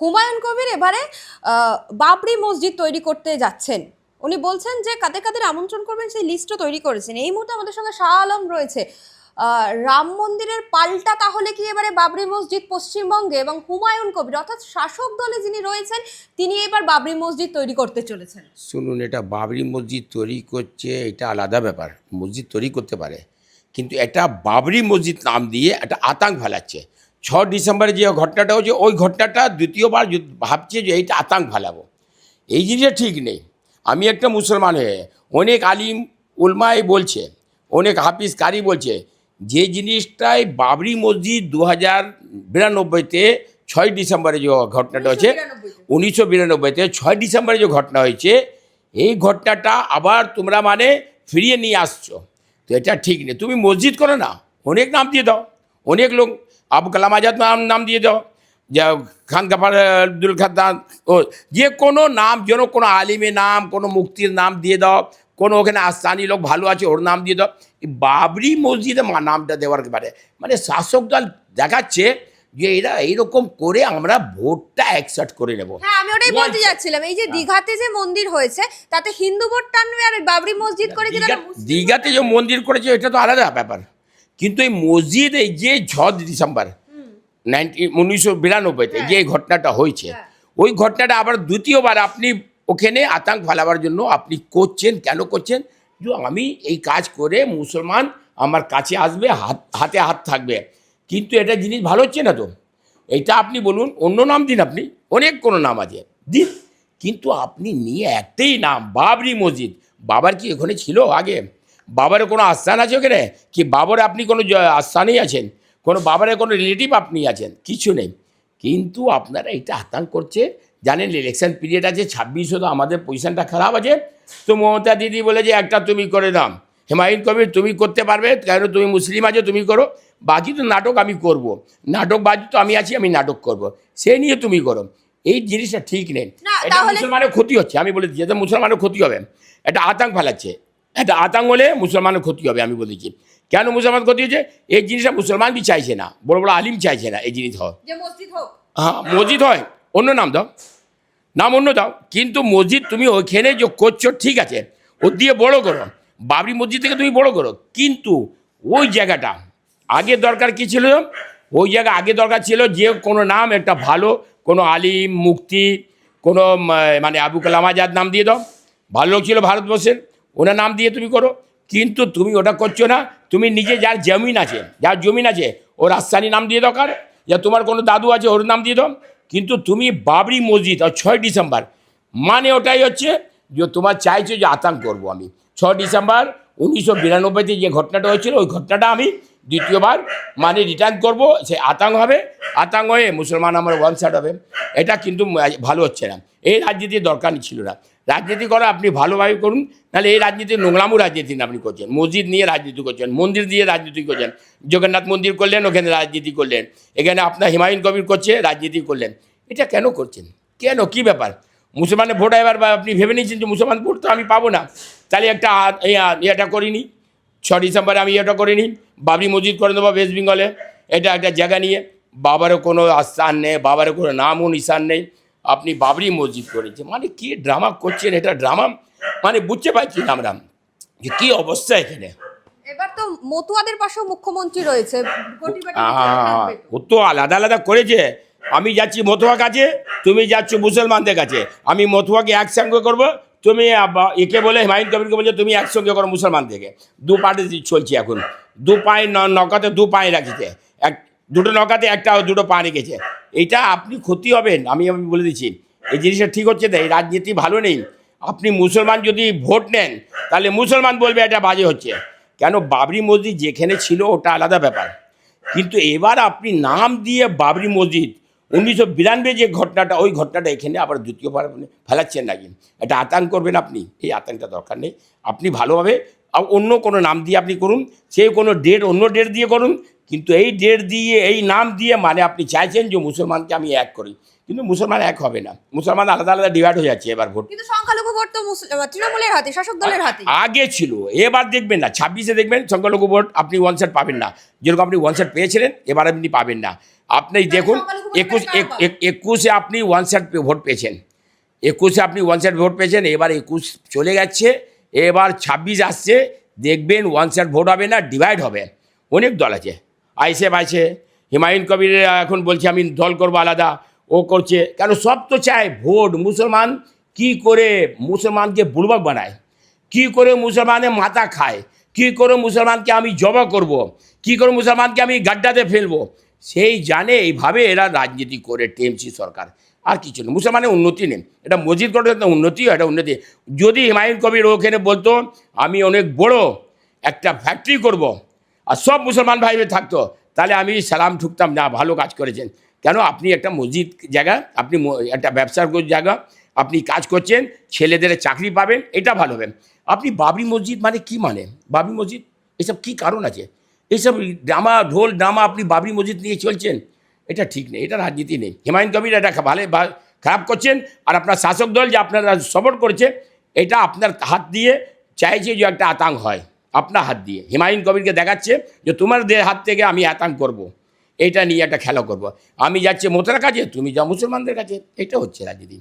হুমায়ুন কবির এবারে বাবরি মসজিদ তৈরি করতে যাচ্ছেন। উনি বলছেন যে কাদের কাদের আমন্ত্রণ করবেন সেই লিস্টও তৈরি করেছেন। এই মুহূর্তে আমাদের সঙ্গে শাহ আলম রয়েছে। রাম মন্দিরের পাল্টা তাহলে কি এবারে বাবরি মসজিদ পশ্চিমবঙ্গে এবং হুমায়ুন কবির, অর্থাৎ শাসক দলে যিনি রয়েছেন, তিনি এবার বাবরি মসজিদ তৈরি করতে চলেছেন? শুনুন, এটা বাবরি মসজিদ তৈরি করছে, এটা আলাদা ব্যাপার। মসজিদ তৈরি করতে পারে। কিন্তু এটা বাবরি মসজিদ নাম দিয়ে একটা আতঙ্ক ফেলাচ্ছে। ছ ডিসেম্বরে যে ঘটনাটা হচ্ছে ওই ঘটনাটা দ্বিতীয়বার ভাবছে যে এইটা আতঙ্ক ফেলাবো। এই জিনিসটা ঠিক নেই। আমি একটা মুসলমান হয়ে অনেক আলিম উলমাই বলছে অনেক হাফিজ কারি বলছে যে জিনিসটাই বাবরি মসজিদ দু হাজার বিরানব্বইতে ছয় ডিসেম্বরে যে ঘটনাটা হচ্ছে উনিশশো বিরানব্বইতে ছয় ডিসেম্বরে যে ঘটনা হয়েছে এই ঘটনাটা আবার তোমরা মানে ফিরিয়ে নিয়ে আসছো। তো এটা ঠিক নেই। তুমি মসজিদ করো না অনেক নাম দিয়ে দাও অনেক লোক আবু কালাম আজাদ নাম নাম দিয়ে দাও যা খান গাফার আব্দুল খাদ্দান ও যে কোনো নাম যেন কোনো আলিমের নাম কোনো মুক্তির নাম দিয়ে দাও কোনো ওখানে আস্তানি লোক ভালো আছে ওর নাম দিয়ে দাও বাবরি মসজিদে মা- নামটা দেওয়ার পারে মানে শাসক দল দেখাচ্ছে যে এরা এইরকম করে আমরা ভোটটা অ্যাকসেপ্ট করে নেব হ্যাঁ আমি ওটাই বলতে যাচ্ছিলাম এই যে দীঘাতে যে মন্দির হয়েছে তাতে হিন্দু ভোট টানবে আর বাবরি মসজিদ করে দীঘাতে যে মন্দির করেছে এটা তো আলাদা ব্যাপার কিন্তু এই মসজিদ এই যে ছ ডিসেম্বর নাইনটি উনিশশো বিরানব্বইতে যে ঘটনাটা হয়েছে হ্যাঁ। ওই ঘটনাটা আবার দ্বিতীয়বার আপনি ওখানে আতঙ্ক ফেলাবার জন্য আপনি করছেন কেন করছেন? যে আমি এই কাজ করে মুসলমান আমার কাছে আসবে হাত হাতে হাত থাকবে। কিন্তু এটা জিনিস ভালো হচ্ছে না তো? এটা আপনি বলুন অন্য নাম দিন আপনি অনেক কোনো নাম আছে দিন। কিন্তু আপনি নিয়ে একটাই নাম বাবরি মসজিদ। বাবার কি ওখানে ছিল আগে? বাবার কোনো আস্থান আছে ওখানে? কি বাবার আপনি কোনো আস্থানেই আছেন? কোনো বাবারের কোনো রিলেটিভ আপনি আছেন? কিছু নেই। কিন্তু আপনারা এটা আতঙ্ক করছে। জানেন ইলেকশন পিরিয়ড আছে ছাব্বিশে তো আমাদের পজিশনটা খারাপ আছে। তো মমতা দিদি বলে যে একটা তুমি করে দাম হেমায়ুন কবির তুমি করতে পারবে কেন তুমি মুসলিম আছো তুমি করো। বাকি তো নাটক আমি করব। নাটক বাজি তো আমি আছি আমি নাটক করব। সে নিয়ে তুমি করো। এই জিনিসটা ঠিক নেই। এটা মুসলমানের ক্ষতি হচ্ছে। আমি বলে দিচ্ছি এটা মুসলমানের ক্ষতি হবে এটা আতঙ্ক ফেলাচ্ছে। এটা আতঙ্ক হলে মুসলমানের ক্ষতি হবে আমি বলেছি। কেন মুসলমান ক্ষতি হচ্ছে এই জিনিসটা মুসলমান বি চাইছে না বড় বড় আলিম চাইছে না এই জিনিস হয়। যে মসজিদ হোক। হ্যাঁ মসজিদ হয় অন্য নাম দাও। নাম অন্য দাও কিন্তু মসজিদ তুমি ওইখানে যে করছ ঠিক আছে ওর দিয়ে বড় করো। বাবরি মসজিদ থেকে তুমি বড় করো। কিন্তু ওই জায়গাটা আগে দরকার কি ছিল? ওই জায়গা আগে দরকার ছিল যে কোনো নাম একটা ভালো কোনো আলিম মুক্তি কোনো মানে আবু কালাম আজাদ নাম দিয়ে দাও। ভালো লোক ছিল ভারতবর্ষের। ওনার নাম দিয়ে তুমি করো। কিন্তু তুমি ওটা করছ না। তুমি নিজে যার জমিন আছে, যার জমিন আছে, ও রাজধানী নাম দিয়ে দরকার যা তোমার কোনো দাদু আছে, ওর নাম দিয়ে দাও। কিন্তু তুমি বাবরি মসজিদ আর ছয় ডিসেম্বর। মানে ওটাই হচ্ছে যে তোমার চাইছো যে আতঙ্ক করব আমি। ছয় ডিসেম্বর উনিশশো বিরানব্বইতে যে ঘটনাটা হয়েছিল, ওই ঘটনাটা আমি দ্বিতীয়বার মানে রিটার্ন করব, সে আতঙ্ক হবে। আতঙ্ক হয়ে মুসলমান আমার ওয়ান সাইড হবে। এটা কিন্তু ভালো হচ্ছে না। এই রাজনীতির দরকার ছিল না। রাজনীতি করা আপনি ভালোভাবে করুন তাহলে এই রাজনীতি নোংরামও রাজনীতি না আপনি করছেন। মসজিদ নিয়ে রাজনীতি করছেন, মন্দির দিয়ে রাজনীতি করছেন। জগন্নাথ মন্দির করলেন, ওখানে রাজনীতি করলেন। এখানে আপনার হিমায়ুন কবির করছে, রাজনীতি করলেন। এটা কেন করছেন? কেন? কি ব্যাপার? মুসলমানের ভোট এবার বা আপনি ভেবে নিয়েছেন যে মুসলমান ভোট তো আমি পাবো না। তাহলে একটা এটা করিনি ছ ডিসেম্বরে আমি এটা করে নিই। বাবরি মসজিদ করে দেবো ওয়েস্ট বেঙ্গলে এটা একটা জায়গা নিয়ে। বাবারও কোনো আস্থান নেই বাবারও কোনো নামও নিশান নেই। আপনি বাবরি মসজিদ করেছে মানে কি ড্রামা করছেন? এটা ড্রামা? মানে বুঝতে পারছি না আমরা। যে কী অবস্থা এখানে? এবার তো মতুয়াদের পাশেও মুখ্যমন্ত্রী রয়েছে। তো। ও তো আলাদা আলাদা করেছে। আমি যাচ্ছি মতুয়া কাছে, তুমি যাচ্ছ মুসলমানদের কাছে। আমি মতুয়াকে একসঙ্গে করব, তুমি একে বলে হিমায়ুন কবিরকে বলছে, তুমি একসঙ্গে করো মুসলমান থেকে দু পার্টি চলছে এখন। দু পায়ে নৌকাতে দু পায়ে রাখিছে। এক, দুটো নৌকাতে একটা দুটো পা রেখেছে। এটা আপনি ক্ষতি হবেন, আমি আমি বলে দিচ্ছি। এই জিনিসটা ঠিক হচ্ছে না এই রাজনীতি ভালো নেই। আপনি মুসলমান যদি ভোট নেন, তাহলে মুসলমান বলবে এটা বাজে হচ্ছে। কেন? বাবরি মসজিদ যেখানে ছিল, ওটা আলাদা ব্যাপার। কিন্তু এবার আপনি নাম দিয়ে বাবরি মসজিদ উনিশশো বিরানব্বই যে ঘটনাটা, ওই ঘটনাটা এখানে আবার দ্বিতীয়বার ফেলাচ্ছেন নাকি? এটা আতঙ্ক করবেন আপনি। এই আতঙ্কটা দরকার নেই। আপনি ভালোভাবে অন্য কোনো নাম দিয়ে আপনি করুন সে কোনো ডেট অন্য ডেট দিয়ে করুন কিন্তু এই ডেট দিয়ে এই নাম দিয়ে মানে আপনি চাইছেন যে মুসলমানকে আমি এক করি। কিন্তু মুসলমান এক হবে না। মুসলমান আলাদা আলাদা ডিভাইড হয়ে যাচ্ছে এবার ভোট। কিন্তু সংখ্যালঘু ভোট তো তৃণমূলের হাতে শাসক দলের হাতে। আগে ছিল এবার দেখবেন না ছাব্বিশে দেখবেন সংখ্যালঘু ভোট আপনি ওয়ান সেট পাবেন না। যেরকম আপনি ওয়ান সেট পেয়েছিলেন এবার আপনি পাবেন না। আপনি দেখুন একুশ এক- একুশে আপনি ওয়ান সাইড ভোট পেয়েছেন। একুশে আপনি ওয়ান সাইড ভোট পেয়েছেন এবার একুশ চলে যাচ্ছে। এবার ছাব্বিশ আসছে, দেখবেন ওয়ান সাইড ভোট হবে না ডিভাইড হবে। অনেক দল আছে। আইসেফ আছে, হিমায়ুন কবির এখন বলছে, আমি দল করব আলাদা। ও করছে। কেন? সব তো চায় ভোট। মুসলমান কি করে মুসলমানকে বুড়বাক বানায়? কি করে মুসলমানের মাথা খায়? কি করে মুসলমানকে আমি জবা করব। কি করে মুসলমানকে আমি গাড্ডাতে ফেলব? সেই জানে, এইভাবে এরা রাজনীতি করে টিএমসি সরকার। আর কিছু না। মুসলমানের উন্নতি নেই। এটা মসজিদ তো উন্নতি হয়, এটা উন্নতি। যদি হুমায়ুন কবির ওখানে বলতো আমি অনেক বড় একটা ফ্যাক্টরি করব। আর সব মুসলমান ভাই থাকতো তাহলে আমি সালাম ঠুকতাম না ভালো কাজ করেছেন। কেন? আপনি একটা মসজিদ জায়গা আপনি একটা ব্যবসার জায়গা আপনি কাজ করছেন ছেলেদের চাকরি পাবেন এটা ভালো হবে। আপনি বাবরি মসজিদ মানে কি মানে? বাবরি মসজিদ এসব কি কারণ আছে? এইসব ড্রামা ঢোল ড্রামা আপনি বাবরি মসজিদ নিয়ে চলছেন? এটা ঠিক নেই, এটা রাজনীতি নেই হিমায়ুন কবির এটা ভালো খারাপ করছেন আর আপনার শাসক দল যে আপনারা সপোর্ট করছে, এটা আপনার হাত দিয়ে চাইছে যে একটা আতঙ্ক হয়, আপনার হাত দিয়ে হিমায়ুন কবিরকে দেখাচ্ছে যে তোমার হাত থেকে আমি আতঙ্ক করব। এটা নিয়ে একটা খেলা করব। আমি যাচ্ছি মোতার কাছে তুমি যাও মুসলমানদের কাছে, এটা হচ্ছে রাজনীতি